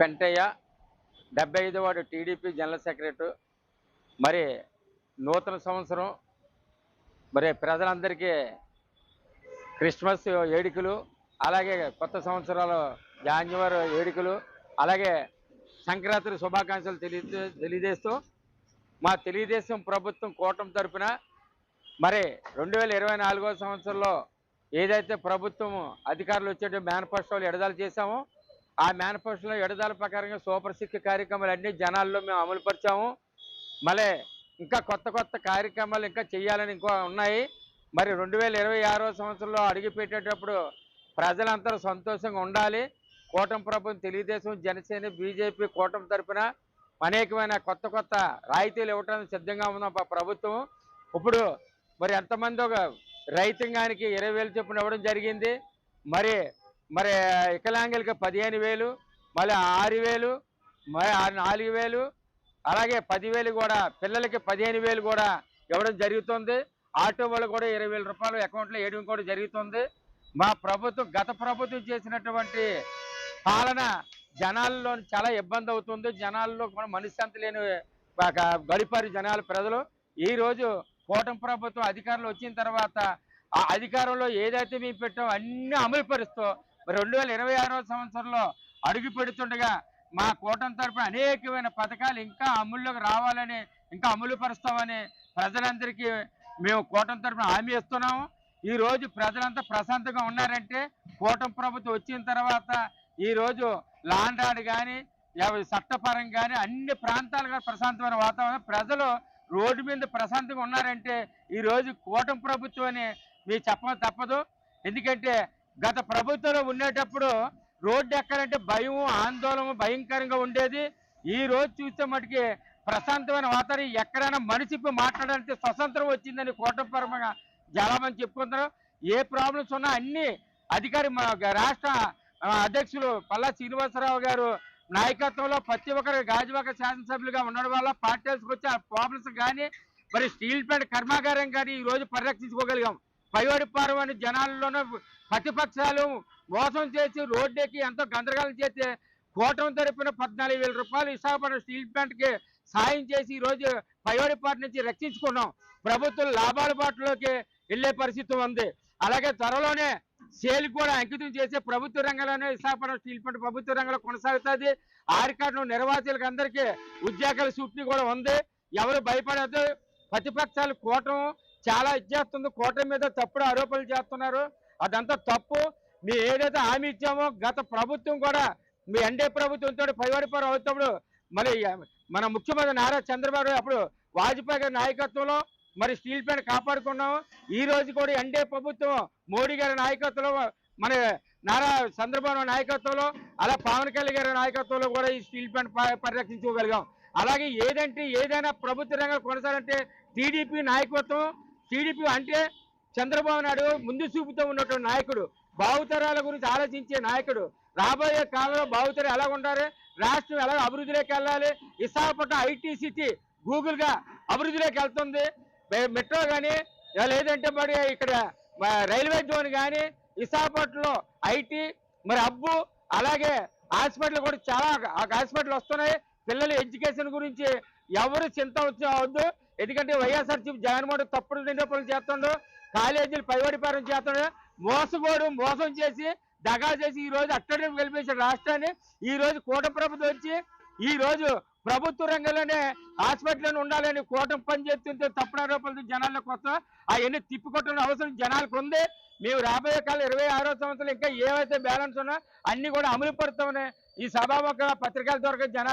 పెంటయ్య డెబ్బై ఐదు వాడు టీడీపీ జనరల్ సెక్రటరీ. మరి నూతన సంవత్సరం మరి ప్రజలందరికీ క్రిస్మస్ వేడుకలు అలాగే కొత్త సంవత్సరాలు జాన్యువరి వేడుకలు అలాగే సంక్రాంతి శుభాకాంక్షలు తెలియ తెలియజేస్తూ మా తెలుగుదేశం ప్రభుత్వం కూటమి తరపున మరి రెండు వేల ఇరవై నాలుగో సంవత్సరంలో ఏదైతే ప్రభుత్వం అధికారులు వచ్చేటువంటి మేనిఫెస్టోలు ఎడదాలు చేశామో ఆ మేనిఫెస్టోలో ఎడదాల ప్రకారంగా సూపర్ సిక్స్ కార్యక్రమాలు అన్ని జనాల్లో మేము అమలుపరిచాము. మళ్ళీ ఇంకా కొత్త కొత్త కార్యక్రమాలు ఇంకా చేయాలని ఇంకో ఉన్నాయి. మరి రెండు వేల ఇరవై ఆరో సంవత్సరంలో అడుగుపెట్టేటప్పుడు ప్రజలందరూ సంతోషంగా ఉండాలి. కూటమి ప్రభుత్వం తెలుగుదేశం జనసేన బీజేపీ కూటమి తరఫున అనేకమైన కొత్త కొత్త రాయితీలు ఇవ్వడానికి సిద్ధంగా ఉన్నాం ప- ప్రభుత్వం. ఇప్పుడు మరి ఎంతమంది ఒక రైతాంగానికి ఇరవై వేలు చొప్పున ఇవ్వడం జరిగింది. మరి మరి వికలాంగులకి పదిహేను వేలు మళ్ళీ ఆరు వేలు మరి నాలుగు వేలు అలాగే పదివేలు కూడా పిల్లలకి పదిహేను వేలు కూడా ఇవ్వడం జరుగుతుంది. ఆటో వాళ్ళు కూడా ఇరవై వేల రూపాయలు అకౌంట్లో వేయడం కూడా జరుగుతుంది. మా ప్రభుత్వం గత ప్రభుత్వం చేసినటువంటి పాలన జనాల్లో చాలా ఇబ్బంది అవుతుంది. జనాల్లో కూడా మనశ్శాంతి లేని గడిపారు జనాలు ప్రజలు. ఈరోజు రోజు కూటమి ప్రభుత్వం అధికారంలో వచ్చిన తర్వాత ఆ అధికారంలో ఏదైతే మేము పెట్టామో అన్నీ అమలు పరుస్తూ మరి రెండు వేల ఇరవై ఆరో సంవత్సరంలో అడుగు పెడుతుండగా మా కూటమి తరపున అనేకమైన పథకాలు ఇంకా అమల్లోకి రావాలని ఇంకా అమలు పరుస్తామని ప్రజలందరికీ మేము కూటమి తరపున హామీ ఇస్తున్నాము. ఈరోజు ప్రజలంతా ప్రశాంతంగా ఉన్నారంటే కూటమి ప్రభుత్వం వచ్చిన తర్వాత ఈరోజు లాండ్రాడ్ కానీ చట్టపరం కానీ అన్ని ప్రాంతాలుగా ప్రశాంతమైన వాతావరణం. ప్రజలు రోడ్డు మీద ప్రశాంతంగా ఉన్నారంటే ఈరోజు కూటమి ప్రభుత్వం అని మీరు చెప్ప తప్పదు. ఎందుకంటే గత ప్రభుత్వంలో ఉండేటప్పుడు రోడ్డు ఎక్కడంటే భయం ఆందోళన భయంకరంగా ఉండేది. ఈ రోజు చూస్తే మటుకి ప్రశాంతమైన వాతావరణం. ఎక్కడైనా మనిషిపై మాట్లాడాలంటే స్వతంత్రం వచ్చిందని కూటమి జలామని చెప్పుకుంటున్నారు. ఏ ప్రాబ్లమ్స్ ఉన్నా అన్ని అధికారి మా రాష్ట్ర అధ్యక్షులు పల్లా శ్రీనివాసరావు గారు నాయకత్వంలో ప్రతి ఒక్కరు గాజువాక శాసనసభ్యులుగా ఉండడం వల్ల పార్టీలకు వచ్చి ఆ ప్రాబ్లమ్స్ కానీ మరి స్టీల్ ప్లాంట్ కర్మాగారం కానీ ఈ రోజు పరిరక్షించుకోగలిగాం. పైవాడి పారవని జనాల్లోనూ ప్రతిపక్షాలు మోసం చేసి రోడ్డెక్కి ఎంతో గందరగోళం చేస్తే కూటమి తరపున పద్నాలుగు వేల రూపాయలు విశాఖపట్నం స్టీల్ ప్లాంట్కి సాయం చేసి ఈరోజు రోజు పార్టీ నుంచి రక్షించుకున్నాం. ప్రభుత్వం లాభాల బాటలోకి వెళ్ళే పరిస్థితి ఉంది. అలాగే త్వరలోనే సేల్ కూడా అంకితం చేసే ప్రభుత్వ రంగంలోనే విశాఖపట్నం స్టీల్ ప్లాంట్ ప్రభుత్వ రంగంలో కొనసాగుతుంది. ఆరికాటం నిర్వాసితులకు అందరికీ ఉద్యోగాల సూట్ని కూడా ఉంది. ఎవరు భయపడద్దు. ప్రతిపక్షాలు కూటం చాలా ఇచ్చేస్తుంది. కూటమి మీద తప్పుడు ఆరోపణలు చేస్తున్నారు. అదంతా తప్పు. మీ ఏదైతే హామీ ఇచ్చామో గత ప్రభుత్వం కూడా మీ ఎన్డీ ప్రభుత్వంతో పైవాడిపారు అవుతున్నప్పుడు మరి మన ముఖ్యమంత్రి నారా చంద్రబాబు అప్పుడు వాజ్పేయి గారి నాయకత్వంలో మరి స్టీల్ ప్లాంట్ కాపాడుకున్నాము. ఈ రోజు కూడా ఎన్డీ ప్రభుత్వం మోడీ గారి నాయకత్వంలో మన నారా చంద్రబాబు నాయకత్వంలో అలా పవన్ కళ్యాణ్ గారి నాయకత్వంలో కూడా ఈ స్టీల్ ప్లాంట్ ప- పరిరక్షించుకోగలిగాం. అలాగే ఏదంటే ఏదైనా ప్రభుత్వ రంగం కొనసాగాలంటే టీడీపీ నాయకత్వం టీడీపీ అంటే చంద్రబాబు నాయుడు ముందు చూపుతూ ఉన్నటువంటి నాయకుడు భావితరాల గురించి ఆలోచించే నాయకుడు. రాబోయే కాలంలో భావితరం ఎలా ఉండాలి? రాష్ట్రం ఎలా అభివృద్ధిలోకి వెళ్ళాలి? విశాఖపట్నం ఐటీ సిటీ గూగుల్గా అభివృద్ధిలోకి వెళ్తుంది. మెట్రో కానీ లేదంటే మరి ఇక్కడ రైల్వే జోన్ కానీ విశాఖపట్నంలో ఐటీ మరి అబ్బు అలాగే హాస్పిటల్ కూడా చాలా హాస్పిటల్ వస్తున్నాయి. పిల్లల ఎడ్యుకేషన్ గురించి ఎవరు చింత వచ్చి అవద్దు ఎందుకంటే వైఎస్ఆర్సీపీ జగన్మోహన్ రెడ్డి తప్పుడు నిరూపణలు చేస్తుండో. కాలేజీలు పైవడిపారం చేస్తున్నాడు. మోసపోడు మోసం చేసి దగా చేసి ఈ రోజు అట్టడి గెలిపించాడు రాష్ట్రాన్ని. ఈ రోజు కూట ప్రభుత్వం వచ్చి ఈ రోజు ప్రభుత్వ రంగంలోనే హాస్పిటల్ ఉండాలని కూటమి పని చేస్తుంటే తప్పుడు ఆరోపణలు జనాల కోసం అవన్నీ తిప్పికొట్టిన అవసరం జనాలకు ఉంది. మేము రాబోయే కాలం ఇరవై ఆరో సంవత్సరం ఇంకా ఏవైతే బ్యాలెన్స్ ఉన్నా అన్ని కూడా అమలు పడుతామని ఈ సభాముఖ పత్రికల ద్వారా జనాలు